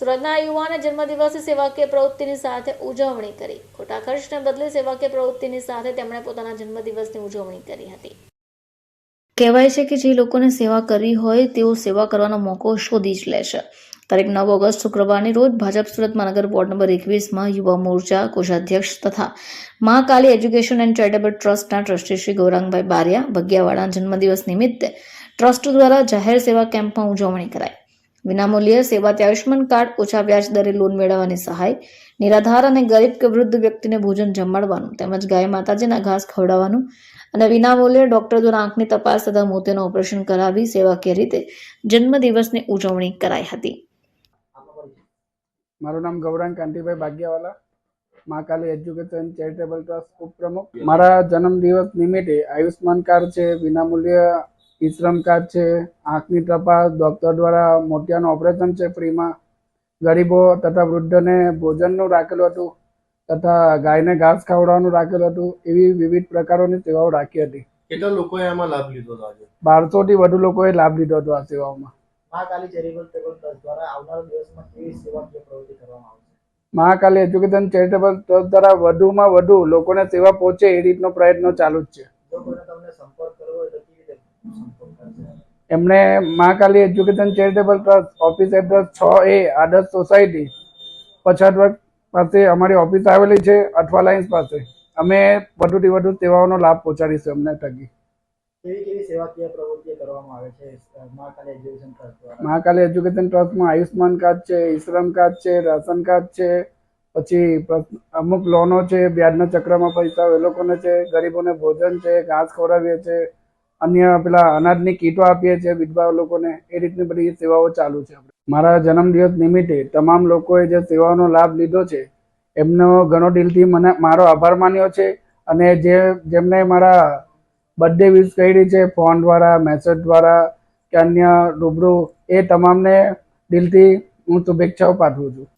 સુરતના યુવાને જન્મદિવસે સેવાકીય પ્રવૃત્તિની સાથે ઉજવણી કરી. ખોટા ખર્ચને બદલે સેવાકીય પ્રવૃત્તિની સાથે તેમણે પોતાના જન્મદિવસની ઉજવણી કરી હતી. કહેવાય છે કે જે લોકોને સેવા કરવી હોય, તેઓ સેવા કરવાનો મોકો શોધી જ લે છે. તારીખ નવ ઓગસ્ટ શુક્રવારની રોજ ભાજપ સુરત મહાનગર વોર્ડ નંબર એકવીસમાં યુવા મોરચા, કોષાધ્યક્ષ તથા Maa Kali education and charitable ટ્રસ્ટના ટ્રસ્ટી શ્રી ગૌરાંગભાઈ બારિયા, ભગિયાવાળાના જન્મદિવસ નિમિત્તે ટ્રસ્ટ દ્વારા જાહેર સેવા કેમ્પમાં ઉજવણી કરાઈ. વિનામૂલ્યે સેવાથી આયુષ્યમાન કાર્ડ, ઓછા વ્યાજ દરે લોન મેળવવાની સહાય, નિરાધાર અને ગરીબ કે વૃદ્ધ વ્યક્તિને ભોજન જમાડવાનું, તેમજ ગાય માતાજીના ઘાસ ખવડાવવાનું અને વિનામૂલ્યે ડોક્ટર દ્વારા આંખની તપાસ તથા મોતીનું ઓપરેશન કરાવી સેવાકીય રીતે જન્મદિવસની ઉજવણી કરાઈ હતી. મારું નામ ગૌરાંગ કાંતિભાઈ ભાગ્યાવાલા મા કાલી એજ્યુકેશન ચેરિટેબલ ટ્રસ્ટ ઉપપ્રમુખ. મારા જન્મદિવસ નિમિત્તે આયુષ્યમાન કાર્ડ છે, વિનામૂલ્ય ઈ શ્રમ કાર્ડ છે આંખની તપાસ ડૉક્ટર દ્વારા મોતિયાનું ઓપરેશન છે ફ્રીમાં ગરીબો તથા વૃદ્ધને ભોજનનું રાખેલું હતું તથા ગાયને ઘાસ ખવડાવવાનું રાખેલું હતું એવી વિવિધ પ્રકારોની સેવાઓ રાખી હતી. કેટલા લોકોએ આમાં લાભ લીધો હતો આજે? બારસોથી વધુ લોકોએ લાભ લીધો હતો આ સેવાઓમાં. મહાકાલી ચેરિટેબલ ટ્રસ્ટ દ્વારા આવનારા દિવસમાં કેવી સેવાકીય પ્રવૃત્તિ કરવામાં આવશે? મહાકાલી એજ્યુકેશન ચેરિટેબલ ટ્રસ્ટ દ્વારા વધુમાં વધુ લોકોને સેવા પહોંચે એ રીતનો પ્રયત્ન ચાલુ જ છે જો કોઈને તમને સંપર્ક કરવો હોય તો કેવી રીતે સંપર્ક કરશે એમણે Mahakali education charitable trust office address છ એ આદર્શ સોસાયટી પછાત વર્ગ પાસે અમારી ઓફિસ આવેલી છે અઠવા લાઇન્સ પાસે. અમે વધુથી વધુ સેવાઓનો લાભ પહોંચાડીશું અમને થકી. કેવી કેવી સેવાકીય પ્રવૃત્તિઓ કરવામાં આવે છે Mahakali education trust Mahakali education ટ્રસ્ટમાં Ayushman card છે ઈશ્રમ કાર્ડ છે રાશન કાર્ડ છે પછી અમુક લોનો છે વ્યાજના ચક્રમાં પૈસા એ લોકોને છે ગરીબોને ભોજન છે ઘાસ ખવડાવીએ છીએ અન્ય પેલા અનાજની કીટો આપીએ છીએ, વિધવા લોકોને, એ રીતની બધી સેવાઓ ચાલુ છે મારા જન્મદિવસ નિમિત્તે તમામ લોકોએ જે સેવાઓનો લાભ લીધો છે, એમનો ઘણો દિલથી મને, મારો આભાર માન્યો છે. અને જે, જેમને મારા બર્થડે વિશ કરી છે ફોન દ્વારા મેસેજ દ્વારા કે અન્ય રૂબરૂ, એ તમામને દિલથી હું શુભેચ્છાઓ પાઠવું છું.